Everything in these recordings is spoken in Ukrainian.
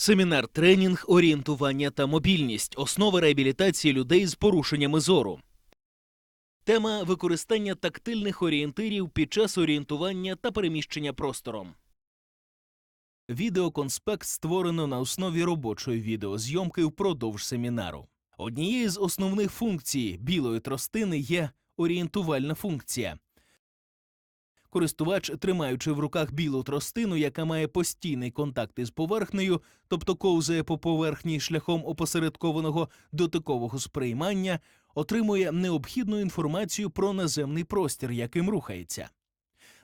Семінар тренінг, орієнтування та мобільність основи реабілітації людей з порушеннями зору. Тема використання тактильних орієнтирів під час орієнтування та переміщення простором. Відеоконспект створено на основі робочої відеозйомки впродовж семінару. Однією з основних функцій білої тростини є орієнтувальна функція. Користувач, тримаючи в руках білу тростину, яка має постійний контакт із поверхнею, тобто ковзає по поверхні шляхом опосередкованого дотикового сприймання, отримує необхідну інформацію про наземний простір, яким рухається.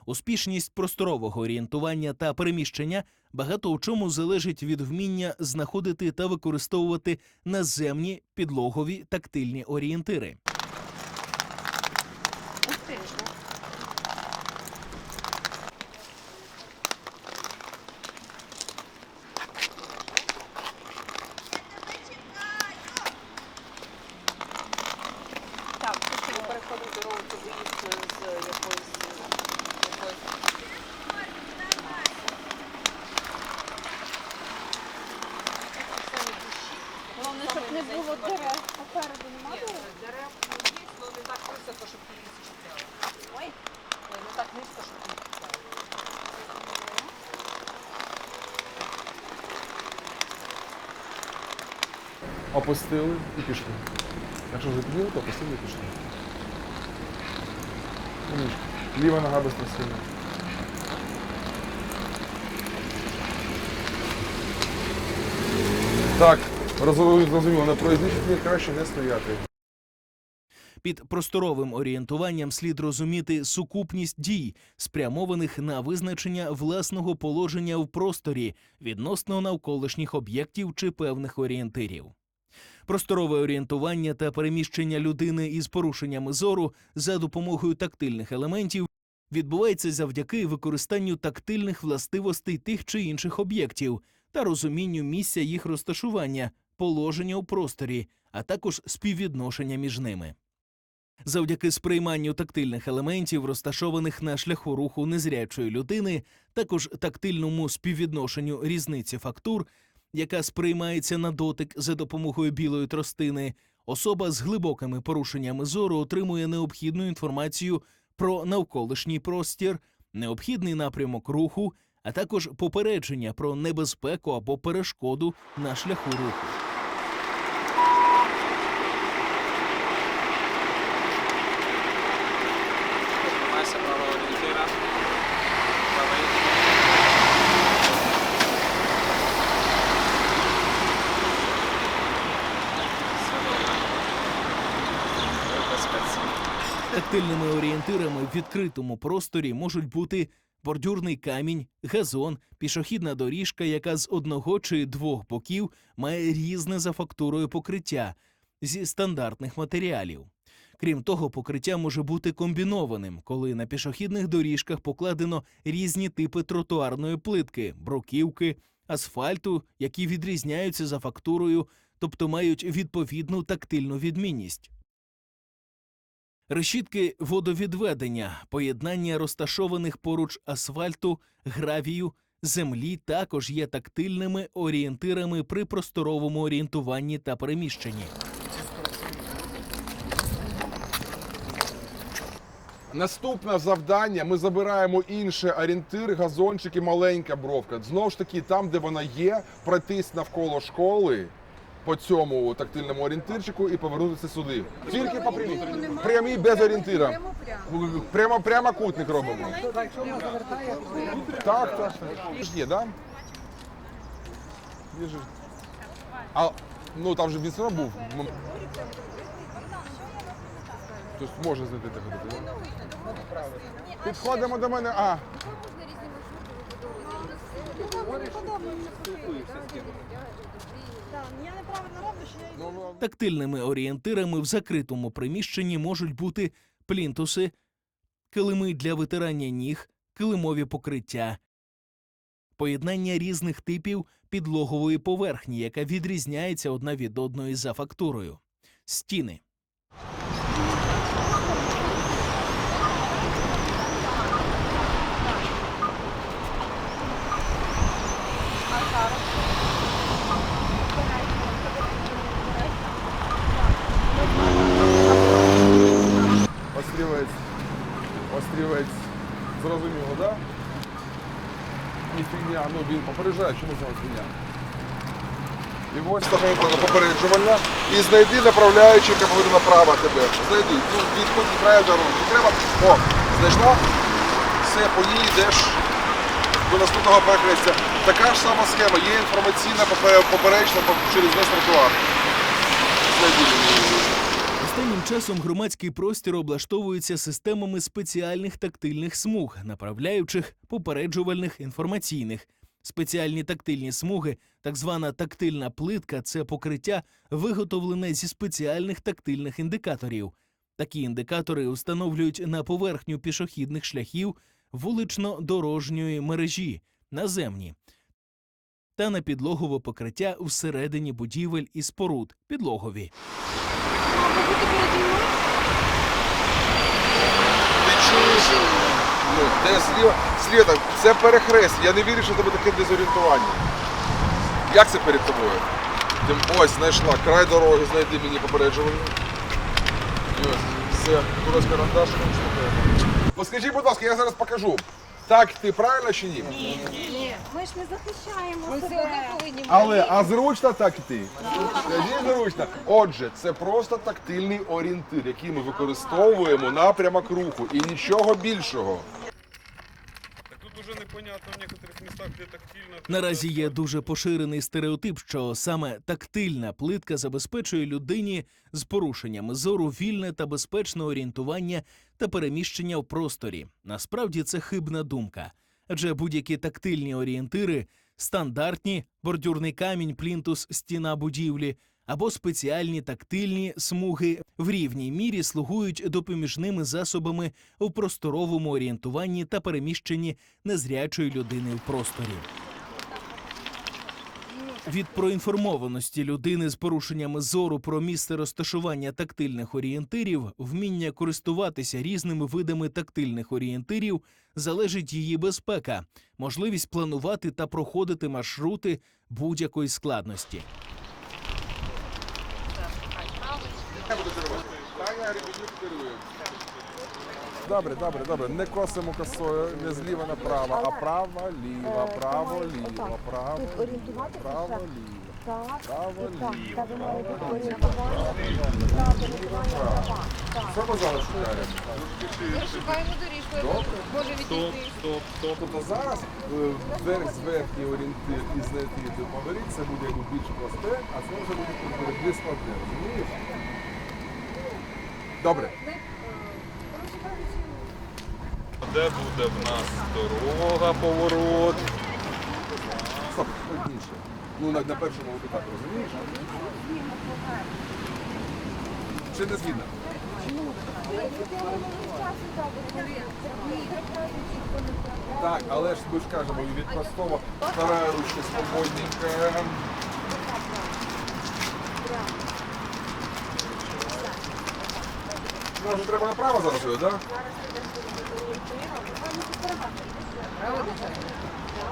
Успішність просторового орієнтування та переміщення багато у чому залежить від вміння знаходити та використовувати наземні підлогові тактильні орієнтири. Опустили і пішли. Якщо вже підняли, то опустили і пішли. Ліва нога без трясіння. Так, розуміло, зрозуміло, на проїзній краще не стояти. Під просторовим орієнтуванням слід розуміти сукупність дій, спрямованих на визначення власного положення в просторі відносно навколишніх об'єктів чи певних орієнтирів. Просторове орієнтування та переміщення людини із порушеннями зору за допомогою тактильних елементів відбувається завдяки використанню тактильних властивостей тих чи інших об'єктів та розумінню місця їх розташування, положення у просторі, а також співвідношення між ними. Завдяки сприйманню тактильних елементів, розташованих на шляху руху незрячої людини, також тактильному співвідношенню різниці фактур, яка сприймається на дотик за допомогою білої тростини, особа з глибокими порушеннями зору отримує необхідну інформацію про навколишній простір, необхідний напрямок руху, а також попередження про небезпеку або перешкоду на шляху руху. Мася права орієнтира. Правий. Все добре. Ви в безпеці. Тактильними орієнтирами в відкритому просторі можуть бути бордюрний камінь, газон, пішохідна доріжка, яка з одного чи двох боків має різне за фактурою покриття зі стандартних матеріалів. Крім того, покриття може бути комбінованим, коли на пішохідних доріжках покладено різні типи тротуарної плитки, бруківки, асфальту, які відрізняються за фактурою, тобто мають відповідну тактильну відмінність. Решітки водовідведення, поєднання розташованих поруч асфальту, гравію, землі також є тактильними орієнтирами при просторовому орієнтуванні та переміщенні. Наступне завдання ми забираємо інший орієнтир, газончик і маленька бровка. Знову ж таки, там, де вона є, пройтись навколо школи по цьому тактильному орієнтирчику і повернутися сюди. Тільки по прямій. Прямій без орієнтира. Прямо прямокутник робимо. Так, так, так. Є, да? Є. А, ну там же він все був. Тобто може знайти так. Підходимо до мене. А, роблю, що я ну, ну, Тактильними орієнтирами в закритому приміщенні можуть бути плінтуси, килими для витирання ніг, килимові покриття, поєднання різних типів підлогової поверхні, яка відрізняється одна від одної за фактурою, стіни. Зрозуміло, так? Да? І фігня, ну він попереджає, чому це фігня. І ось встановлено попереджування. І знайди направляючий, яка повинна направо тебе. Знайди. Ну, відходь від краю дороги. Не треба. О, знайшла. Все, по ній йдеш до наступного перехрестя. Така ж сама схема, є інформаційна поперечна через весь тротуар. Знайди. Останнім часом громадський простір облаштовується системами спеціальних тактильних смуг, направляючих, попереджувальних, інформаційних. Спеціальні тактильні смуги, так звана тактильна плитка це покриття, виготовлене зі спеціальних тактильних індикаторів. Такі індикатори встановлюють на поверхню пішохідних шляхів вулично-дорожньої мережі, наземні та на підлогове покриття всередині будівель і споруд підлогові. Ти чуєш? Ну, де зліва? Сліда, це перехрест. Я не вірю, що тебе таке дезорієнтування. Як це перед тобою? Ти ось знайшла край дороги, знайди мені попереджувальну. Все, тут ось карандашиком штукаємо. Поскажіть, будь ласка, я зараз покажу. Так, ти правильно чи ні? Ні, Ні. ми ж не захищаємо Ми все себе. одно повинні Але а зручно так іти? Скажіть зручно. Отже, це просто тактильний орієнтир, який ми використовуємо напрямок руху і нічого більшого. Непонятно в некоторых местах, где тактильно. Наразі є дуже поширений стереотип, що саме тактильна плитка забезпечує людині з порушеннями зору вільне та безпечне орієнтування та переміщення в просторі. Насправді це хибна думка, адже будь-які тактильні орієнтири стандартні бордюрний камінь, плінтус, стіна будівлі. Або спеціальні тактильні смуги в рівній мірі слугують допоміжними засобами у просторовому орієнтуванні та переміщенні незрячої людини в просторі. Від проінформованості людини з порушеннями зору про місце розташування тактильних орієнтирів, вміння користуватися різними видами тактильних орієнтирів залежить її безпека, можливість планувати та проходити маршрути будь-якої складності. Добре, добре, добре. Не косимо косою, не зліва направо, а право, ліво, право, ліво, право, ліво, право, ліво. Так, Право, ліво. Що ми зараз шукаємо? Шукаємо доріжку, може відійти. Стоп, стоп. Тобто зараз е, верх зверхній орієнтир і знайти до це буде більш просте, а це вже буде складне, розумієш? Добре. Де буде в нас дорога, поворот? Стоп, складніше. Ну, на, на першому от так, розумієш? Чи не згідно? Так, але ж ми ж кажемо від простого стараючи свободненько. Нам же треба направо зараз, так?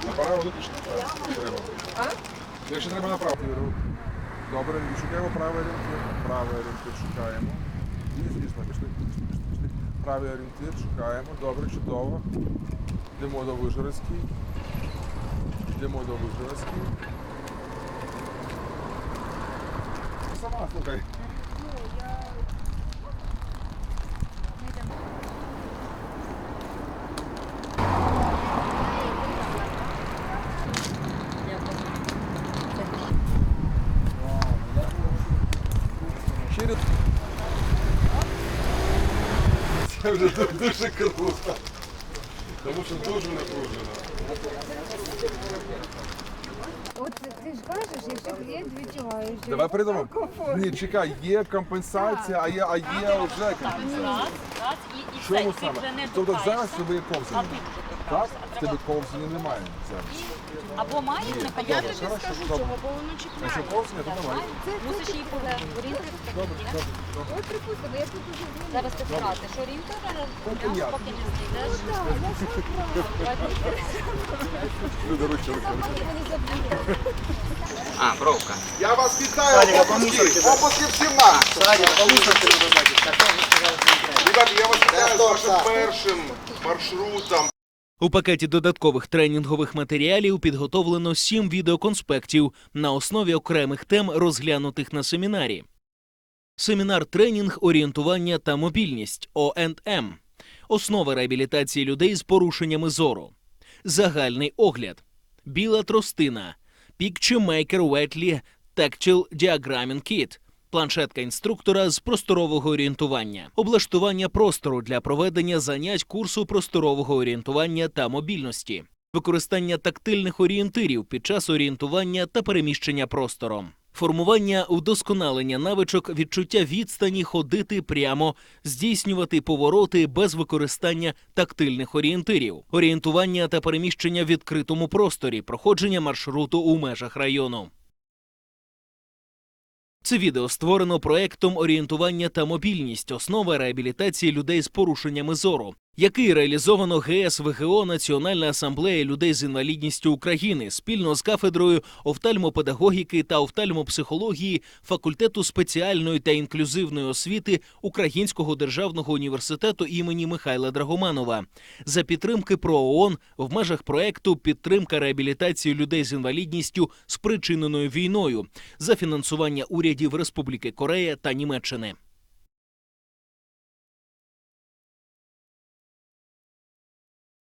Направо виключно. Треба. Якщо треба направо. Добре, шукаємо правий орієнтир. Правий орієнтир шукаємо. І звісно, пішли, пішли, пішли, пішли. Правий орієнтир шукаємо. Добре, чудово. Йдемо до Вижгородський. Йдемо до Вижгородський. Сама слухай. Через... Це вже дуже круто. Тому що дуже напружено. От ти ж кажеш, якщо клієнт відчуває, що Давай передамо. Ні, чекай, є компенсація, а є, а є вже компенсація. Раз, раз, і, і все, чому ти вже не Тобто зараз тебе є А ковзання. ти вже. Так? В тебе треба ковзання немає зараз. або маєш, не я тобі скажу, чого, бо воно Якщо чіпляє. ковзання, то давай. Мусиш її Добре, добре, добре. От припустимо, я тут уже була. Зараз ти скажеш, орієнтир, Поки я. поки не знайдеш. Люди ручки, ручки, ручки. А, бровка. Я вас вітаю, опуски! Опуски всім нам! Ребята, я вас вітаю з вашим першим маршрутом У пакеті додаткових тренінгових матеріалів підготовлено сім відеоконспектів на основі окремих тем, розглянутих на семінарі. Семінар тренінг орієнтування та мобільність ОНМ. Основи реабілітації людей з порушеннями зору. Загальний огляд. Біла тростина. Maker Wetly Tactile Diagramming Kit. Планшетка інструктора з просторового орієнтування, облаштування простору для проведення занять курсу просторового орієнтування та мобільності, використання тактильних орієнтирів під час орієнтування та переміщення простором, формування вдосконалення навичок відчуття відстані ходити прямо, здійснювати повороти без використання тактильних орієнтирів, орієнтування та переміщення в відкритому просторі, проходження маршруту у межах району. Це відео створено проектом орієнтування та мобільність, основа реабілітації людей з порушеннями зору, який реалізовано ГС ВГО Національна асамблея людей з інвалідністю України спільно з кафедрою офтальмопедагогіки та офтальмопсихології факультету спеціальної та інклюзивної освіти Українського державного університету імені Михайла Драгоманова за підтримки ПРООН в межах проекту Підтримка реабілітації людей з інвалідністю спричиненою війною за фінансування урядів Республіки Корея та Німеччини.